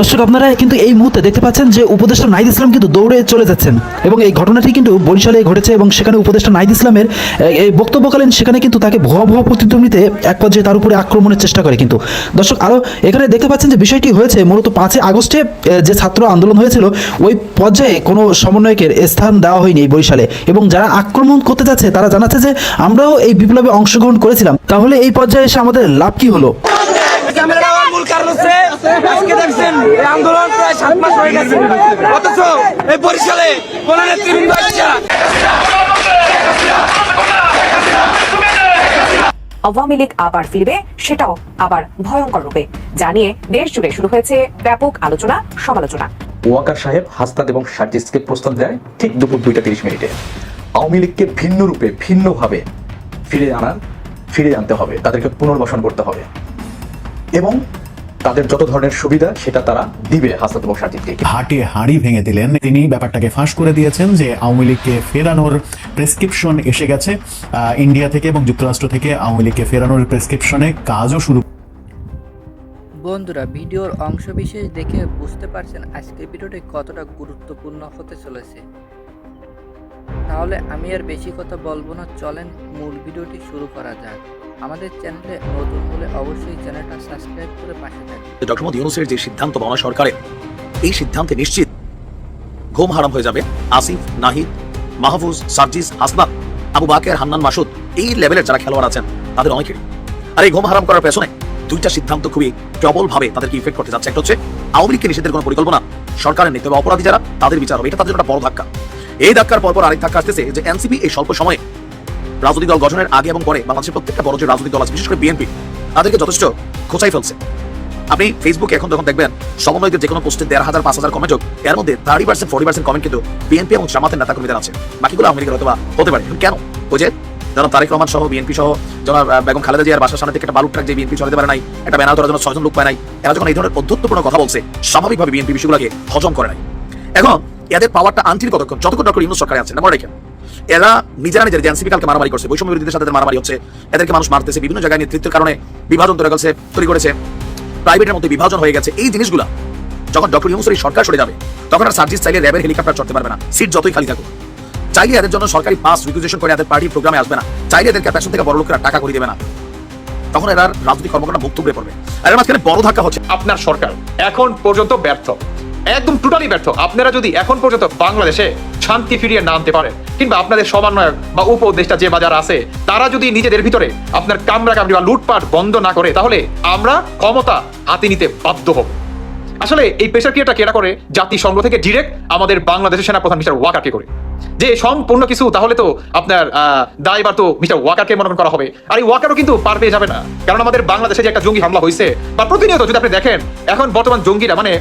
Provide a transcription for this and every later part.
দর্শক, আপনারা কিন্তু এই মুহূর্তে দেখতে পাচ্ছেন যে উপদেষ্টা নাহিদ ইসলাম কিন্তু দৌড়ে চলে যাচ্ছেন। এবং এই ঘটনাটি কিন্তু বরিশালে ঘটেছে এবং সেখানে উপদেষ্টা নাহিদ ইসলামের এই বক্তব্যকালীন সেখানে কিন্তু তাকে ভুয়া ভুয়া প্রতিদ্বন্দ্বিতে এক পর্যায়ে তার উপরে আক্রমণের চেষ্টা করে কিন্তু। দর্শক আরও এখানে দেখতে পাচ্ছেন যে বিষয়টি হয়েছে, মূলত পাঁচই আগস্টে যে ছাত্র আন্দোলন হয়েছিল, ওই পর্যায়ে কোনো সমন্বয়কের স্থান দেওয়া হয়নি বরিশালে। এবং যারা আক্রমণ করতে যাচ্ছে, তারা জানাচ্ছে যে আমরাও এই বিপ্লবে অংশগ্রহণ করেছিলাম। তাহলে এই পর্যায়ে এসে আমাদের লাভ কি হলো? ক্যামেরা নেওয়ার মূল কারণ হচ্ছে আজকে দেখছেন এই আন্দোলন প্রায় সাত মাস হয়ে গেছে। অথচ এই বরিশালে কোন নেতৃবৃন্দ আসছে আওয়ামী লীগ আবার ফিরবে সেটাও আবার ভয়ঙ্কর রূপে। জানিয়ে দেশ জুড়ে শুরু হয়েছে ব্যাপক আলোচনা সমালোচনা। ওয়াকার সাহেব হাসনাত এবং সার্জিসকে প্রস্তাব দেয় ঠিক দুপুর দুইটা তিরিশ মিনিটে। আওয়ামী লীগকে ভিন্ন রূপে ভিন্নভাবে ফিরে আনার ফিরে আনতে হবে। তাদেরকে পুনর্বাসন করতে হবে। এবং তাদের যত ধরনের সুবিধা সেটা তারা দিবে হাসনাত এবং সার্জিসকে হাটে হাঁড়ি ভেঙে দিলেন। তিনি ব্যাপারটাকে ফাঁস করে দিয়েছেন যে আওয়ামী লীগকে ফেরানোর প্রেসক্রিপশন এসে গেছে ইন্ডিয়া থেকে এবং যুক্তরাষ্ট্র থেকে আওয়ামী লীগকে ফেরানোর প্রেসক্রিপশনে কাজও শুরু বন্ধুরা ভিডিওর অংশবিশেষ দেখে বুঝতে পারছেন আজকের ভিডিওটি কতটা গুরুত্বপূর্ণ হতে চলেছে। তাহলে আমি আর বেশি কথা বলব না চলেন মূল ভিডিওটি শুরু করা যাক। আমাদের চ্যানেলে নতুন হলে অবশ্যই চ্যানেলটা সাবস্ক্রাইব করে পাশে ডক্টর মোহাম্মদ ইউনুসের যে সিদ্ধান্ত বাংলা সরকারের, এই সিদ্ধান্তে নিশ্চিত ঘুম হারাম হয়ে যাবে আসিফ, নাহিদ, মাহফুজ, সার্জিস হাসনাত আবু বাকের, হান্নান, মাসুদ, এই লেভেলের যারা খেলোয়াড় আছেন, তাদের অনেকের। আর এই ঘুম হারাম করার পেছনে দুইটা সিদ্ধান্ত খুবই প্রবল ভাবে তাদেরকে ইফেক্ট করতে যাচ্ছে। একটা হচ্ছে, আওয়ামী লীগকে নিষেধের কোনো পরিকল্পনা সরকারের নেই, তবে অপরাধী যারা, তাদের বিচার হবে। এটা তাদের একটা বড় ধাক্কা। এই ধাক্কার পরপর আরেক ধাক্কা আসতেছে যে এনসিপি এই স্বল্প সময়ে রাজনৈতিক দল গঠনের আগে এবং পরে বাংলাদেশের প্রত্যেকটা বড় যে রাজনৈতিক দল আছে বিশেষ করে বিএনপি তাদেরকে যথেষ্ট খোঁচাই ফেলছে। আপনি ফেসবুকে এখন যখন দেখবেন সমন্বয়দের যে কোনো পোস্টে দেড় হাজার পাঁচ হাজার কমেন্ট হোক এর মধ্যে thirty percent forty percent comment কিন্তু বিএনপি এবং জামাতের নেতা কর্মীদের আছে। বাকিগুলো লীগের হয়তো হতে পারে কেন? ওই যে জনাব তারেক রহমান সহ বিএনপি সহ আহ, বেগম খালেদা জিয়ার বাসার সামনে থেকে একটা বালুর ট্রাক যে বিএনপি চলাতে পারে নাই একটা ব্যানার ধরার জন্য ছয়জন লোক পায় নাই এরা যখন এই ধরনের অধ্যত্বপূর্ণ কথা বলছে স্বাভাবিকভাবে বিএনপি বিষয়গুলোকে হজম করে নাই। এখন এদের পাওয়ারটা আনঠির কতক্ষণ? যতক্ষণ ডক্টর ইউনুস সরকারে আছেন মনে রেখেন এরা নিজেরা নিজের এনসিপি কালকে মারামারি করছে। বৈষম্য বিরোধীদের সাথে মারামারি হচ্ছে। এদেরকে মানুষ মারতেছে, বিভিন্ন জায়গায় নেতৃত্বের কারণে বিভাজন তৈরি করেছে তৈরি করেছে। প্রাইভেটের মধ্যে বিভাজন হয়ে গেছে। এই জিনিসগুলা যখন ডক্টর ইউনুসের সরকার সরে যাবে, তখন আর সার্জিস চাইলে র্যাবের হেলিকপ্টার চড়তে পারবে না। সিট যতই খালি থাকুক। চাইলে এদের জন্য সরকারি পাস রিকুইজিশন করে এদের পার্টি প্রোগ্রামে আসবে না। চাইলে এদেরকে পেছন থেকে বড় লোকেরা টাকা করে দেবে না। তখন এরা রাজনৈতিক কর্মকাণ্ড মুক্ত হয়ে পড়বে। আর এর মাঝখানে বড় ধাক্কা হচ্ছে। আপনার সরকার এখন পর্যন্ত ব্যর্থ। একদম টোটালি ব্যর্থ। আপনারা যদি এখন পর্যন্ত বাংলাদেশে শান্তি ফিরিয়ে না আনতে পারেন, কিংবা আপনাদের সমন্বয়ক বা উপদেষ্টা যে বাজার আছে, তারা যদি নিজেদের ভিতরে আপনার কামরা কামড়ি বা লুটপাট বন্ধ না করে, তাহলে আমরা ক্ষমতা হাতে নিতে বাধ্য হব। আসলে এই প্রেশার ক্রিয়েটা কেটা করে? জাতিসংঘ থেকে ডিরেক্ট আমাদের বাংলাদেশের সেনাপ্রধান মিস্টার ওয়াকারকে করে। যে সম্পূর্ণ কিছু, তাহলে তো আপনার দায়বার তো মিস্টার ওয়াকারকে মনোনয়ন করা হবে। আর এই ওয়াকারও কিন্তু পার পেয়ে যাবে না। কারণ আমাদের বাংলাদেশে যে একটা জঙ্গি হামলা হয়েছে, বা প্রতিনিয়ত যদি আপনি দেখেন, এখন বর্তমান জঙ্গিরা মানে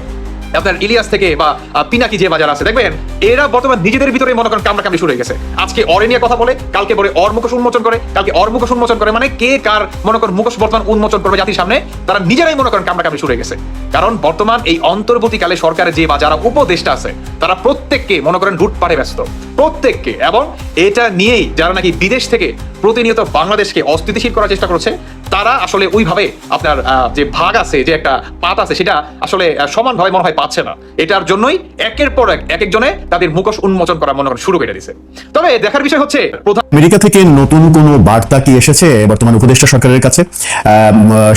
আপনার ইলিয়াস থেকে বা পিনাকি যে বাজার আছে, দেখবেন? এরা বর্তমান নিজেদের ভিতরে মনে করেন কামড়া কামড়ি শুরু হয়ে গেছে। আজকে অরে নিয়ে কথা বলে, কালকে বলে অর মুখোশ উন্মোচন করে, কালকে অর মুখোশ উন্মোচন করে মানে কে কার মনে করেন মুখোশ বর্তমান উন্মোচন করবে জাতির সামনে, তারা নিজেরাই মনে করেন কামড়া কামড়ি শুরু হয়ে গেছে। কারণ বর্তমান এই অন্তর্বর্তীকালে সরকারের যে বা যারা উপদেষ্টা আছে, তারা প্রত্যেককে মনে করেন রুট পারে ব্যস্ত। প্রত্যেককে, এবং এটা নিয়েই যারা নাকি বিদেশ থেকে প্রতিনিয়ত বাংলাদেশকে অস্থিতিশীল করার চেষ্টা করছে তারা আসলে ওইভাবে আপনার যে ভাগ আছে, যে একটা পাত আছে, সেটা আসলে সমানভাবে মনে হয় পাচ্ছে না। এটার জন্যই একের পর এক এক একজনে তাদের মুখোশ উন্মোচন করা মনে করেন শুরু করে দিছে। তবে দেখার বিষয় হচ্ছে, প্রধান আমেরিকা থেকে নতুন কোনো বার্তা কি এসেছে? বর্তমান উপদেষ্টা সরকারের কাছে।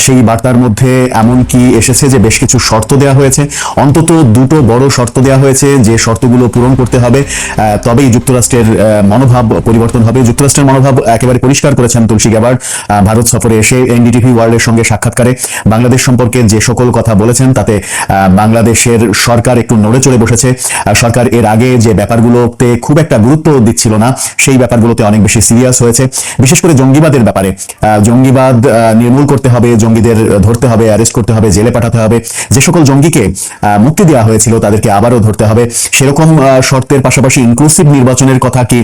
সেই বার্তার মধ্যে এমন কি এসেছে যে বেশ কিছু শর্ত দেওয়া হয়েছে? অন্তত দুটো বড় শর্ত দেওয়া হয়েছে যে শর্তগুলো পূরণ করতে হবে। তবেই যুক্তরাষ্ট্রের মনোভাব পরিবর্তন হবে। যুক্তরাষ্ট্রের মনোভাব একেবারে পরিষ্কার করেছেন তুলসী গ্যাবার ভারত সফরে এসে এনডিটিভি ওয়ার্ল্ডের সঙ্গে সাক্ষাৎকারে বাংলাদেশ সম্পর্কে যে সকল কথা বলেছেন, তাতে বাংলাদেশের সরকার একটু নড়ে চড়ে বসেছে। সরকার এর আগে যে ব্যাপারগুলোতে খুব একটা গুরুত্ব দিচ্ছিল না, সেই ব্যাপারগুলোতে অনেক বেশি সিরিয়াস হয়েছে। বিশেষ করে জঙ্গিবাদের ব্যাপারে জঙ্গিবাদ নির্মূল করতে হবে, জঙ্গিদের ধরতে হবে, অ্যারেস্ট করতে হবে, জেলে পাঠাতে হবে। যে সকল জঙ্গিকে মুক্তি দেওয়া হয়েছিল, তাদেরকে আবারও ধরতে হবে। সেরকম শর্তের পাশাপাশি ইনক্লুসিভ নির্বাচনের কথা কি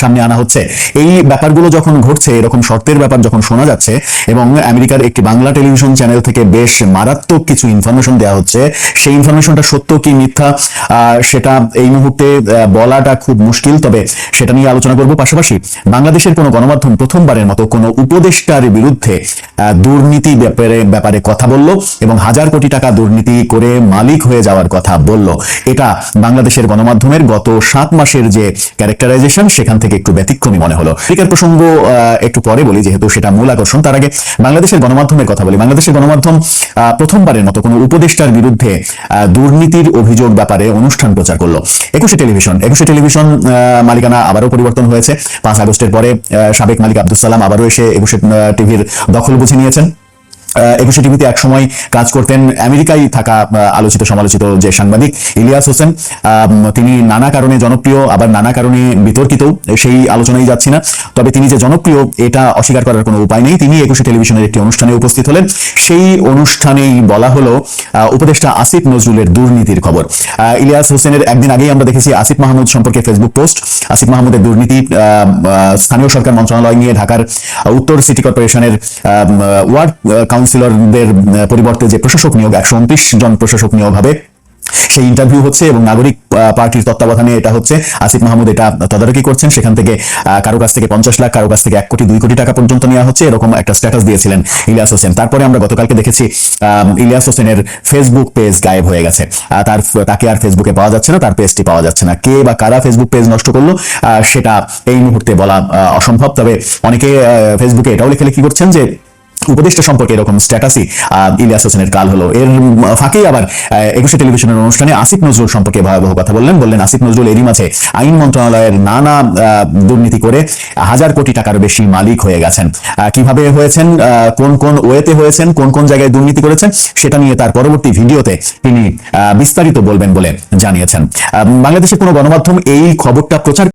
সামনে আনা হচ্ছে। এই ব্যাপারগুলো যখন ঘটছে, এরকম শর্তের ব্যাপার যখন শোনা যাচ্ছে, এবং আমেরিকার একটি বাংলা টেলিভিশন চ্যানেল থেকে বেশ মারাত্মক কিছু ইনফরমেশন দেওয়া হচ্ছে, সেই ইনফরমেশনটা সত্য কি মিথ্যা? সেটা এই মুহূর্তে বলাটা খুব মুশকিল, তবে সেটা নিয়ে আলোচনা করব পাশাপাশি। বাংলাদেশের কোনো গণমাধ্যম প্রথমবারের মতো কোনো উপদেষ্টার বিরুদ্ধে দুর্নীতি ব্যাপারে ব্যাপারে কথা বলল এবং হাজার কোটি টাকা দুর্নীতি করে মালিক হয়ে যাওয়ার কথা বলল। এটা বাংলাদেশের গণমাধ্যমের গত সাত মাসের যে ক্যারেক্টারাইজেশন সেখান থেকে একটু ব্যতিক্রমী মনে হলো। ক্রিকেট প্রসঙ্গ একটু পরে বলি, যেহেতু সেটা মূল আকর্ষণ, তার আগে বাংলাদেশের গণমাধ্যমের কথা বলি। বাংলাদেশের গণমাধ্যম প্রথমবারের মতো কোনো উপদেষ্টার বিরুদ্ধে দুর্নীতির অভিযোগ ব্যাপারে অনুষ্ঠান প্রচার করল। একুশে টেলিভিশন একুশে টেলিভিশন মালিকানা আবারও পরিবর্তন হয়েছে। পাঁচ আগস্টের পরে সাবেক মালিক আব্দুল সালাম আবারও এসে একুশে টিভির দখল বুঝে নিয়েছেন। একুশে টিভিতে এক সময় কাজ করতেন আমেরিকায় থাকা আলোচিত, সমালোচিত যে সাংবাদিক ইলিয়াস হোসেন। তিনি নানা কারণে জনপ্রিয়, আবার নানা কারণে বিতর্কিত সেই আলোচনায় যাচ্ছি না। তবে তিনি যে জনপ্রিয়, এটা অস্বীকার করার কোনো উপায় নেই। তিনি একুশে টেলিভিশনের একটি অনুষ্ঠানে উপস্থিত হলেন। সেই অনুষ্ঠানেই বলা হলো উপদেষ্টা আসিফ নজরুলের দুর্নীতির খবর। ইলিয়াস হোসেনের একদিন আগেই আমরা দেখেছি আসিফ মাহমুদ সম্পর্কে ফেসবুক পোস্ট। আসিফ মাহমুদের দুর্নীতি স্থানীয় সরকার মন্ত্রণালয় নিয়ে ঢাকার উত্তর সিটি কর্পোরেশনের ওয়ার্ড কাউন্সিলরদের পরিবর্তে যে প্রশাসক নিয়োগ একশো উনত্রিশ জন প্রশাসক নিয়োগ হবে সেই ইন্টারভিউ হচ্ছে এবং নাগরিক পার্টির তত্ত্বাবধানে এটা হচ্ছে। আসিফ মাহমুদ এটা তদারকি করছেন। সেখান থেকে কারও কাছ থেকে পঞ্চাশ লাখ, কারও কাছ থেকে এক কোটি, দুই কোটি টাকা পর্যন্ত নেওয়া হচ্ছে। এরকম একটা স্ট্যাটাস দিয়েছিলেন ইলিয়াস হোসেন। তারপরে আমরা গতকালকে দেখেছি ইলিয়াস হোসেনের ফেসবুক পেজ গায়েব হয়ে গেছে। তার, তাকে আর ফেসবুকে পাওয়া যাচ্ছে না, তার পেজটি পাওয়া যাচ্ছে না। কে বা কারা ফেসবুক পেজ নষ্ট করল সেটা এই মুহূর্তে বলা অসম্ভব। তবে অনেকে ফেসবুকে এটাও লেখালেখি করছেন যে উপদেষ্টা সম্পর্কে এরকম স্ট্যাটাসই ইলিয়াস হোসেনের কাল হলো। এর ফাঁকেই আবার একুশে টেলিভিশনের অনুষ্ঠানে আসিফ নজরুল সম্পর্কে ভয়াবহ কথা বললেন। বললেন, আসিফ নজরুল এরই মাঝে আইন মন্ত্রণালয়ের নানা দুর্নীতি করে হাজার কোটি টাকার বেশি মালিক হয়ে গেছেন। কীভাবে হয়েছেন? কোন কোন ওয়েতে হয়েছেন? কোন কোন জায়গায় দুর্নীতি করেছেন? সেটা নিয়ে তার পরবর্তী ভিডিওতে তিনি বিস্তারিত বলবেন বলে জানিয়েছেন। বাংলাদেশের কোনো গণমাধ্যম এই খবরটা প্রচার